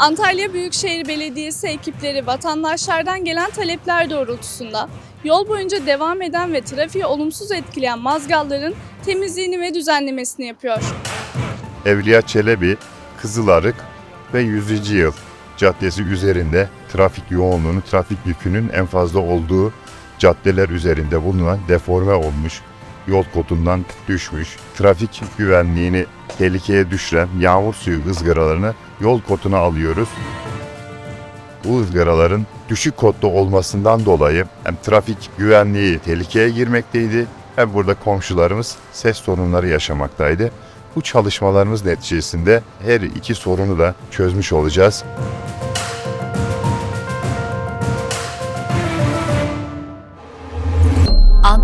Antalya Büyükşehir Belediyesi ekipleri vatandaşlardan gelen talepler doğrultusunda yol boyunca devam eden ve trafiği olumsuz etkileyen mazgalların temizliğini ve düzenlemesini yapıyor. Evliya Çelebi, Kızılarık ve 100. Yıl Caddesi üzerinde trafik yoğunluğunun, trafik yükünün en fazla olduğu caddeler üzerinde bulunan deforme olmuş, yol kotundan düşmüş, trafik güvenliğini tehlikeye düşüren yağmur suyu ızgaralarını yol kotuna alıyoruz. Bu ızgaraların düşük kodda olmasından dolayı hem trafik güvenliği tehlikeye girmekteydi hem burada komşularımız ses sorunları yaşamaktaydı. Bu çalışmalarımız neticesinde her iki sorunu da çözmüş olacağız.